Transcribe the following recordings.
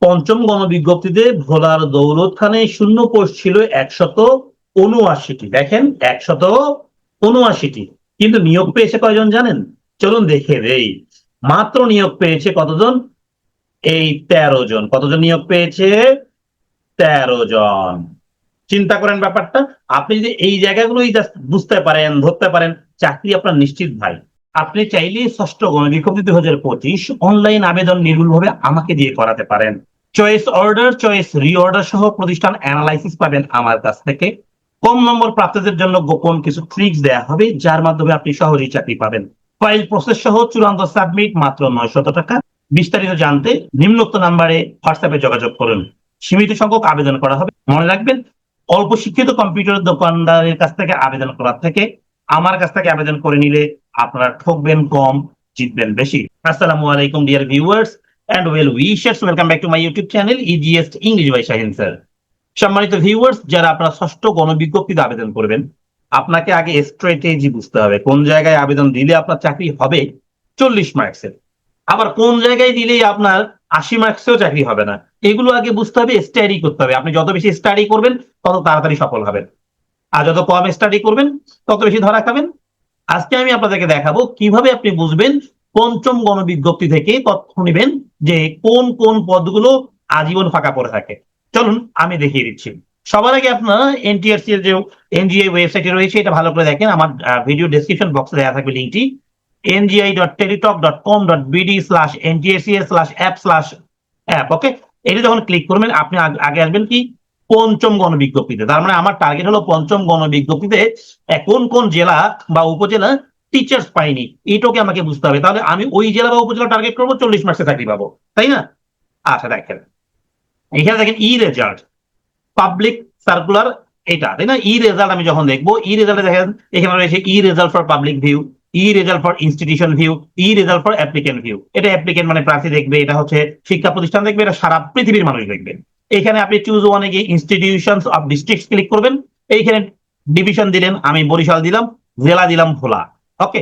পঞ্চম গণবিজ্ঞপ্তিতে ভোলার দৌলত খানে শূন্য পোস্ট ছিল একশত উনআশিটি। দেখেন, একশত উনআশিটি। কিন্তু নিয়োগ পেয়েছে কয়জন জানেন? চলুন দেখে দেই। মাত্র নিয়োগ পেয়েছে কতজন? এই তেরো জন। কতজন নিয়োগ পেয়েছে? তেরো জন। চিন্তা করেন ব্যাপারটা। আপনি যদি এই জায়গাগুলোই বুঝতে পারেন, ধরতে পারেন, চাকরি আপনার নিশ্চিত ভাই। আপনি চাইলে ষষ্ঠ গণবিজ্ঞপ্তি দুই হাজার পঁচিশ অনলাইন আবেদন নির্ভুলভাবে আমাকে দিয়ে করাতে পারেন। চয়েস অর্ডার চয়েস রিঅর্ডার সহ প্রতিষ্ঠান অ্যানালাইসিস পাবেন আমার কাছ থেকে। কম নম্বর প্রাপ্তদের জন্য গোপন কিছু ট্রিক্স দেওয়া হবে, যার মাধ্যমে আপনি সহজেই চাকরি পাবেন। ফাইল প্রসেস সহ চূড়ান্ত সাবমিট মাত্র নয়শত টাকা। বিস্তারিত জানতে নিম্নোক্ত নাম্বারে হোয়াটসঅ্যাপে যোগাযোগ করুন। সীমিত সংখ্যক আবেদন করা হবে। মনে রাখবেন, অল্প শিক্ষিত কম্পিউটার দোকানদারের কাছ থেকে আবেদন করার থেকে, আমার কাছ থেকে আবেদন করে নিলে আপনারা ঠকবেন কম, জিতবেন বেশি। আসসালামু আলাইকুম dear viewers and well wishers welcome back to my YouTube channel easiest English by Shahin sir সম্মানিত ভিউয়ার্স যারা আপনারা ষষ্ঠ গণবিজ্ঞপ্তিতে আবেদন করবেন, আপনাকে আগে স্ট্র্যাটেজি বুঝতে হবে। কোন জায়গায় আবেদন দিলে আপনার চাকরি হবে? চল্লিশ মার্কসের আবার কোন জায়গায় দিলেই আপনার আশি মার্কসেও চাকরি হবে না? এগুলো আগে বুঝতে হবে স্টাডি করতে হবে। আপনি যত বেশি স্টাডি করবেন, তত তাড়াতাড়ি সফল হবেন। আর যত কম স্টাডি করবেন, তত বেশি ধরা খাবেন। আজকে আমি আপনাদেরকে দেখাবো কীভাবে আপনি বুঝবেন পঞ্চম গণবিজ্ঞপ্তি থেকে তথ্য নেবেন যে কোন কোন পদগুলো আজীবন ফাঁকা পড়ে থাকে। চলুন, আমি দেখিয়ে দিচ্ছি। সবার আগে আপনার এনটিআরসি এর যে এনজিআই ওয়েবসাইটে রয়েছে, এটা ভালো করে দেখেন। আমার ভিডিও ডেসক্রিপশন বক্সে দেওয়া থাকবে লিঙ্কটি ngi.teletalk.com.bd slash ntsa slash app slash app okay এটা যখন ক্লিক করবেন, আপনি আগে আসবেন কি? পঞ্চম গণবিজ্ঞপ্তিতে। তার মানে আমার টার্গেট হলো পঞ্চম গণবিজ্ঞপ্তিতে কোন কোন জেলা বা উপজেলা টিচার্স পাইনি এইটাকে আমাকে বুঝতে হবে। তাহলে আমি ওই জেলা বা উপজেলা টার্গেট করব, চল্লিশ মার্কসে চাকরি পাবো। তাই না? আচ্ছা দেখেন। এখানে দেখেন ই রেজাল্ট পাবলিক সার্কুলার এটা, তাই না? ই রেজাল্ট আমি যখন দেখব ই রেজাল্টে দেখেন, এখানে রয়েছে E result for public view E result for institution view E result for applicant view এটা অ্যাপ্লিকেন্ট মানে প্রার্থী দেখবে, এটা হচ্ছে শিক্ষা প্রতিষ্ঠান দেখবে, এটা সারা পৃথিবীর মানুষ দেখবে। এখানে আপনি চুজ ওয়ানে গিয়ে ইনস্টিটিউশন অফ ডিস্ট্রিক্ট ক্লিক করবেন। এইখানে ডিভিশন দিলেন, আমি বরিশাল দিলাম, জেলা দিলাম, ভোলা। ওকে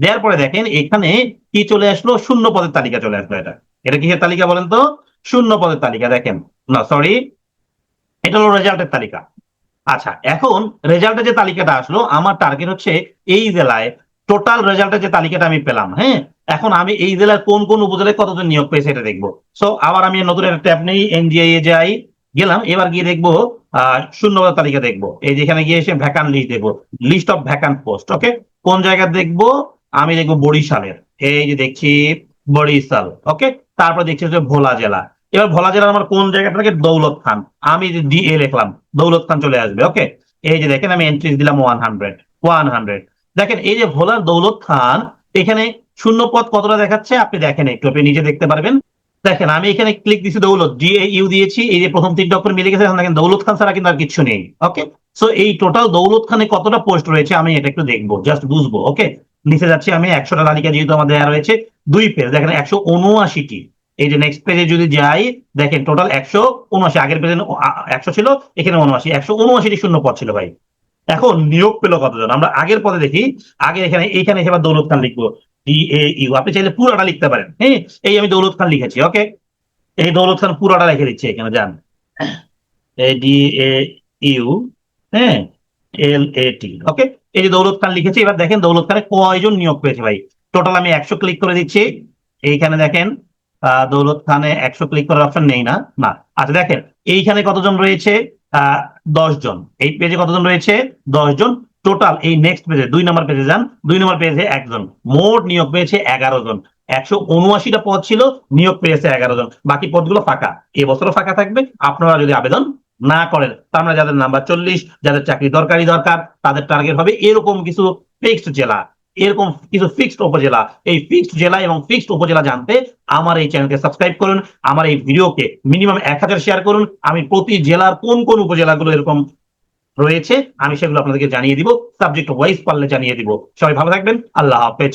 দেওয়ার পরে দেখেন, এখানে কি চলে আসলো? শূন্য পদের তালিকা চলে আসলো এটা। এটা কিসের তালিকা বলেন তো? শূন্য পদের তালিকা, দেখেন। না সরি এটা হলো রেজাল্টের তালিকা। আচ্ছা এখন রেজাল্টের যে তালিকাটা আসলো, আমার টার্গেট হচ্ছে এই জেলায় টোটাল রেজাল্টের যে তালিকাটা আমি পেলাম হ্যাঁ? এখন আমি এই জেলার কোন কোন উপজেলায় কতজন নিয়োগ পেয়েছে এটা দেখব। সো আবার আমি নতুন একটা ট্যাব নেই এনজিআই এ যাই, গেলাম, এবার গিয়ে দেখব শূন্যপদের তালিকা দেখব। এই যেখানে গিয়ে এসে ভ্যাকান্ট লিস্ট দেখব list of vacant post okay কোন জায়গা দেখব? আমি দেখব বরিশালের, এই যে দেখছি বরিশাল ওকে তারপর দেখছি হচ্ছে ভোলা জেলা। এবার ভোলা জেলার আমার কোন জায়গাটা থাকে দৌলত খান? আমি যে ডি এ লিখলাম, দৌলত খান চলে আসবে ওকে এই যে দেখেন আমি এন্ট্রিজ দিলাম ওয়ান হান্ড্রেড ওয়ান হান্ড্রেড দেখেন, এই যে ভোলার দৌলত খান, এখানে শূন্য পদ কতটা দেখাচ্ছে? আপনি দেখেন একটু আপনি নিজে দেখতে পারবেন। দেখেন, আমি এখানে ক্লিক দিচ্ছি দৌলত। ডি ইউ দিয়েছি, এই যে প্রথম তিনটা অক্ষর মিলে গেছে দেখেন দৌলত খান ছাড়া কিন্তু আর কিছু নেই ওকে সো এই টোটাল দৌলত খানে কতটা পোস্ট রয়েছে, আমি এটা একটু দেখব জাস্ট বুঝব ওকে নিচে যাচ্ছি আমি, একশোটা তালিকা যেহেতু আমার দেওয়া রয়েছে, দুই পেজ দেখেন একশো উনআশিটি এই যে নেক্সট পেজে যদি যাই, দেখেন টোটাল একশো উনআশি আগের পেজে একশো ছিল, এখানে উনআশি একশো উনআশিটি শূন্য পদ ছিল ভাই। এখন নিয়োগ পেল কতজন? আমরা আগের পদে দেখি, আগে এখানে, এইখানে এবার দৌলত খান লিখব। ডি এ ইউ আপনি চাইলে পুরোটা লিখতে পারেন। হ্যাঁ এই আমি দৌলত খান লিখেছি ওকে এই দৌলত খান পুরোটা লিখে দিচ্ছি এখানে, যান। ডি এ ইউ হ্যাঁ এল এ টি ওকে এই যে দৌলত খান লিখেছি, এবার দেখেন দৌলত খানে কয়জন নিয়োগ পেয়েছে ভাই? টোটাল আমি একশো ক্লিক করে দিচ্ছি। এইখানে দেখেন দৌলত খানে একশো ক্লিক করার অপশন নেই না। না আচ্ছা দেখেন, এইখানে কতজন রয়েছে? দশ জন। এই পেজে কতজন রয়েছে? দশ জন। টোটাল এই নেক্সট পেজে দুই নম্বর পেজে যান। দুই নম্বর পেজে একজন। মোট নিয়োগ পেয়েছে এগারো জন। একশো উনআশিটা পদ ছিল, নিয়োগ পেয়েছে এগারো জন। বাকি পদগুলো ফাঁকা। এবছরও ফাঁকা থাকবে। আপনারা যদি আবেদন না করেন, তার মানে যাদের নাম্বার চল্লিশ, যাদের চাকরি দরকারি দরকার, তাদের টার্গেট হবে এরকম কিছু ফিক্সড জেলা। এরকম কিছু ফিক্সড উপজেলা। এই ফিক্সড জেলা এবং ফিক্সড উপজেলা জানতে আমার এই চ্যানেলকে সাবস্ক্রাইব করুন, আমার এই ভিডিওকে মিনিমাম এক হাজার শেয়ার করুন। আমি প্রতি জেলার কোন কোন উপজেলাগুলো এরকম রয়েছে, আমি সেগুলো আপনাদেরকে জানিয়ে দিব। সাবজেক্ট ওয়াইজ পারলে জানিয়ে দিব। সবাই ভালো থাকবেন। আল্লাহ হাফেজ।